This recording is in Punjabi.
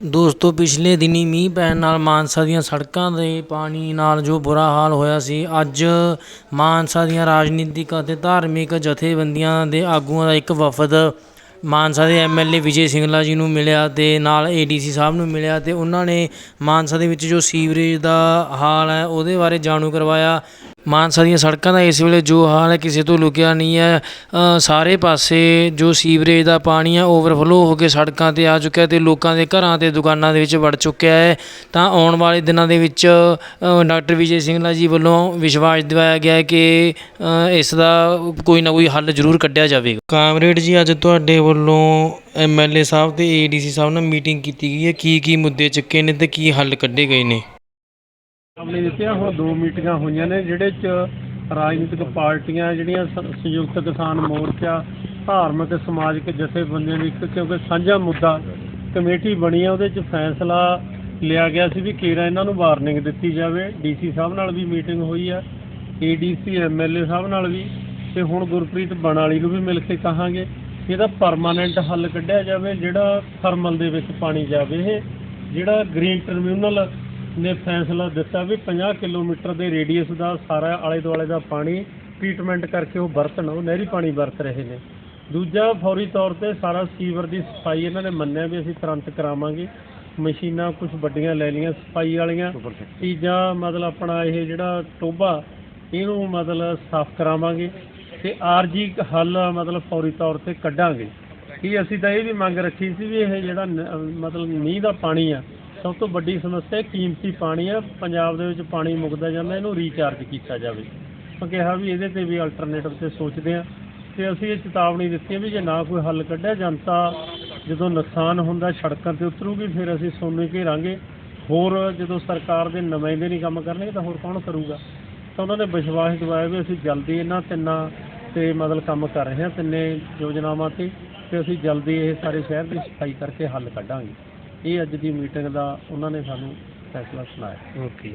ਦੋਸਤੋ, ਪਿਛਲੇ ਦਿਨੀਂ ਮੀਂਹ ਪੈਣ ਨਾਲ ਮਾਨਸਾ ਦੀਆਂ ਸੜਕਾਂ ਦੇ ਪਾਣੀ ਨਾਲ ਜੋ ਬੁਰਾ ਹਾਲ ਹੋਇਆ ਸੀ, ਅੱਜ ਮਾਨਸਾ ਦੀਆਂ ਰਾਜਨੀਤਿਕ ਅਤੇ ਧਾਰਮਿਕ ਜਥੇਬੰਦੀਆਂ ਦੇ ਆਗੂਆਂ ਦਾ ਇੱਕ ਵਫਦ ਮਾਨਸਾ ਦੇ ਐਮਐਲਏ ਵਿਜੇ ਸਿੰਗਲਾ ਜੀ ਨੂੰ ਮਿਲਿਆ ਤੇ ਨਾਲ ਏਡੀਸੀ ਸਾਹਿਬ ਨੂੰ ਮਿਲਿਆ ਤੇ ਉਹਨਾਂ ਨੇ ਮਾਨਸਾ ਦੇ ਵਿੱਚ ਜੋ ਸੀਵਰੇਜ ਦਾ ਹਾਲ ਹੈ, ਉਹਦੇ ਬਾਰੇ ਜਾਣੂ ਕਰਵਾਇਆ। ਮਾਨਸਾ ਦੀਆਂ ਸੜਕਾਂ ਦਾ ਇਸ ਵੇਲੇ ਜੋ ਹਾਲ ਹੈ, ਕਿਸੇ ਤੋਂ ਲੁਕਿਆ ਨਹੀਂ ਹੈ। ਸਾਰੇ ਪਾਸੇ ਜੋ ਸੀਵਰੇਜ ਦਾ ਪਾਣੀ ਹੈ, ਓਵਰਫਲੋ ਹੋ ਕੇ ਸੜਕਾਂ ਤੇ ਆ ਚੁੱਕਿਆ ਤੇ ਲੋਕਾਂ ਦੇ ਘਰਾਂ ਤੇ ਦੁਕਾਨਾਂ ਦੇ ਵਿੱਚ ਵੜ ਚੁੱਕਿਆ ਹੈ। ਤਾਂ ਆਉਣ ਵਾਲੇ ਦਿਨਾਂ ਦੇ ਵਿੱਚ ਡਾਕਟਰ ਵਿਜੇ ਸਿੰਗਲਾ ਜੀ ਵੱਲੋਂ ਵਿਸ਼ਵਾਸ ਦਿਵਾਇਆ ਗਿਆ ਹੈ ਕਿ ਇਸ ਦਾ ਕੋਈ ਨਾ ਕੋਈ ਹੱਲ ਜ਼ਰੂਰ ਕੱਢਿਆ ਜਾਵੇਗਾ। ਕਾਮਰੇਡ ਜੀ, ਅੱਜ ਤੁਹਾਡੇ ਵੱਲੋਂ ਐਮਐਲਏ ਸਾਹਿਬ ਤੇ ਏਡੀਸੀ ਸਾਹਿਬ ਨਾਲ ਮੀਟਿੰਗ ਕੀਤੀ ਗਈ ਹੈ। ਕੀ ਕੀ ਮੁੱਦੇ ਚੱਕੇ ਨੇ ਤੇ ਕੀ ਹੱਲ ਕੱਢੇ ਗਏ ਨੇ? ਸਾਹਮਣੇ ਦਿੱਤੀਆਂ, ਹੁਣ ਦੋ ਮੀਟਿੰਗਾਂ ਹੋਈਆਂ ਨੇ, ਜਿਹੜੇ ਚ ਰਾਜਨੀਤਿਕ ਪਾਰਟੀਆਂ ਜਿਹੜੀਆਂ ਸ- ਸੰਯੁਕਤ ਕਿਸਾਨ ਮੋਰਚਾ, ਧਾਰਮਿਕ, ਸਮਾਜਿਕ ਜਥੇਬੰਦੀਆਂ ਦੀ ਇੱਕ, ਕਿਉਂਕਿ ਸਾਂਝਾ ਮੁੱਦਾ ਕਮੇਟੀ ਬਣੀ ਆ, ਉਹਦੇ ਚ ਫੈਸਲਾ ਲਿਆ ਗਿਆ ਸੀ ਵੀ ਕੇਰਾ ਇਹਨਾਂ ਨੂੰ ਵਾਰਨਿੰਗ ਦਿੱਤੀ ਜਾਵੇ। ਡੀਸੀ ਸਾਹਿਬ ਨਾਲ ਵੀ ਮੀਟਿੰਗ ਹੋਈ ਆ ਏਡੀਸੀ ਐਮਐਲਏ ਸਾਹਿਬ ਨਾਲ ਵੀ, ਤੇ ਹੁਣ ਗੁਰਪ੍ਰੀਤ ਬਣਾਲੀ ਨੂੰ ਵੀ ਮਿਲ ਕੇ ਕਹਾਂਗੇ ਇਹਦਾ ਪਰਮਾਨੈਂਟ ਹੱਲ ਕੱਢਿਆ ਜਾਵੇ, ਜਿਹੜਾ ਥਰਮਲ ਦੇ ਵਿੱਚ ਪਾਣੀ ਜਾਵੇ ਇਹ, ਜਿਹੜਾ ਗ੍ਰੀਨ ਟ੍ਰਿਬਿਊਨਲ ਨੇ ਫੈਸਲਾ ਦਿੱਤਾ ਵੀ 50 ਕਿਲੋਮੀਟਰ ਦੇ ਰੇਡੀਅਸ ਦਾ ਸਾਰਾ ਆਲੇ ਦੁਆਲੇ ਦਾ ਪਾਣੀ ਟ੍ਰੀਟਮੈਂਟ ਕਰਕੇ ਉਹ ਵਰਤਣ ਉਹ ਨਹਿਰੀ ਪਾਣੀ ਵਰਤ ਰਹੇ ਨੇ। ਦੂਜਾ ਫੌਰੀ ਤੌਰ ਤੇ ਸਾਰਾ ਸੀਵਰ ਦੀ ਸਫ਼ਾਈ ਇਹਨਾਂ ਨੇ ਮੰਨਿਆ ਵੀ ਅਸੀਂ ਤੁਰੰਤ ਕਰਾਵਾਂਗੇ। ਮਸ਼ੀਨਾਂ ਕੁਝ ਵੱਡੀਆਂ ਲੈ ਲਈਆਂ ਸਫ਼ਾਈ ਵਾਲੀਆਂ। ਤੀਜਾ ਮਤਲਬ ਆਪਣਾ ਇਹ ਜਿਹੜਾ ਟੋਬਾ ਇਹਨੂੰ ਮਤਲਬ ਸਾਫ਼ ਕਰਾਵਾਂਗੇ ਤੇ ਆਰਜੀ ਹੱਲ ਮਤਲਬ ਫੌਰੀ ਤੌਰ ਤੇ ਕੱਢਾਂਗੇ। ਕੀ ਅਸੀਂ ਤਾਂ ਇਹ ਵੀ ਮੰਗ ਰੱਖੀ ਸੀ ਵੀ ਇਹ ਜਿਹੜਾ ਮਤਲਬ ਮੀਂਹ ਦਾ ਪਾਣੀ ਆ ਸਭ ਤੋਂ ਵੱਡੀ ਸਮੱਸਿਆ ਕੀਮਤੀ ਪਾਣੀ ਆ ਪੰਜਾਬ ਦੇ ਵਿੱਚ ਪਾਣੀ ਮੁੱਕਦਾ ਜਾਂਦਾ, ਇਹਨੂੰ ਰੀਚਾਰਜ ਕੀਤਾ ਜਾਵੇ। ਆਪਾਂ ਕਿਹਾ ਵੀ ਇਹਦੇ ਤੇ ਵੀ ਅਲਟਰਨੇਟਿਵ ਤੇ ਸੋਚਦੇ ਆ ਤੇ ਅਸੀਂ ਇਹ ਚੇਤਾਵਨੀ ਦਿੱਤੀ ਹੈ ਵੀ ਜੇ ਨਾ ਕੋਈ ਹੱਲ ਕੱਢਿਆ, ਜਨਤਾ ਜਦੋਂ ਨੁਕਸਾਨ ਹੁੰਦਾ, ਸੜਕਾਂ ਤੇ ਉਤਰੂਗੀ, ਫਿਰ ਅਸੀਂ ਸੋਨੇ ਘੇਰਾਂਗੇ। ਹੋਰ ਜਦੋਂ ਸਰਕਾਰ ਦੇ ਨੁਮਾਇੰਦੇ ਨਹੀਂ ਕੰਮ ਕਰਨਗੇ, ਤਾਂ ਹੋਰ ਕੌਣ ਕਰੂਗਾ? ਤਾਂ ਉਹਨਾਂ ਨੇ ਵਿਸ਼ਵਾਸ ਦਿਵਾਇਆ ਵੀ ਅਸੀਂ ਜਲਦੀ ਇਹਨਾਂ ਤਿੰਨਾਂ ਤੇ ਮਤਲਬ ਕੰਮ ਕਰ ਰਹੇ ਹਾਂ, ਤਿੰਨੇ ਯੋਜਨਾਵਾਂ ਤੇ। ਤੇ ਅਸੀਂ ਜਲਦੀ ਇਹ ਸਾਰੇ ਸ਼ਹਿਰ ਦੀ ਸਫ਼ਾਈ ਕਰਕੇ ਹੱਲ ਕੱਢਾਂਗੇ। ਇਹ ਅੱਜ ਦੀ ਮੀਟਿੰਗ ਦਾ ਉਹਨਾਂ ਨੇ ਸਾਨੂੰ ਫੈਸਲਾ ਸੁਣਾਇਆ। ਓਕੇ।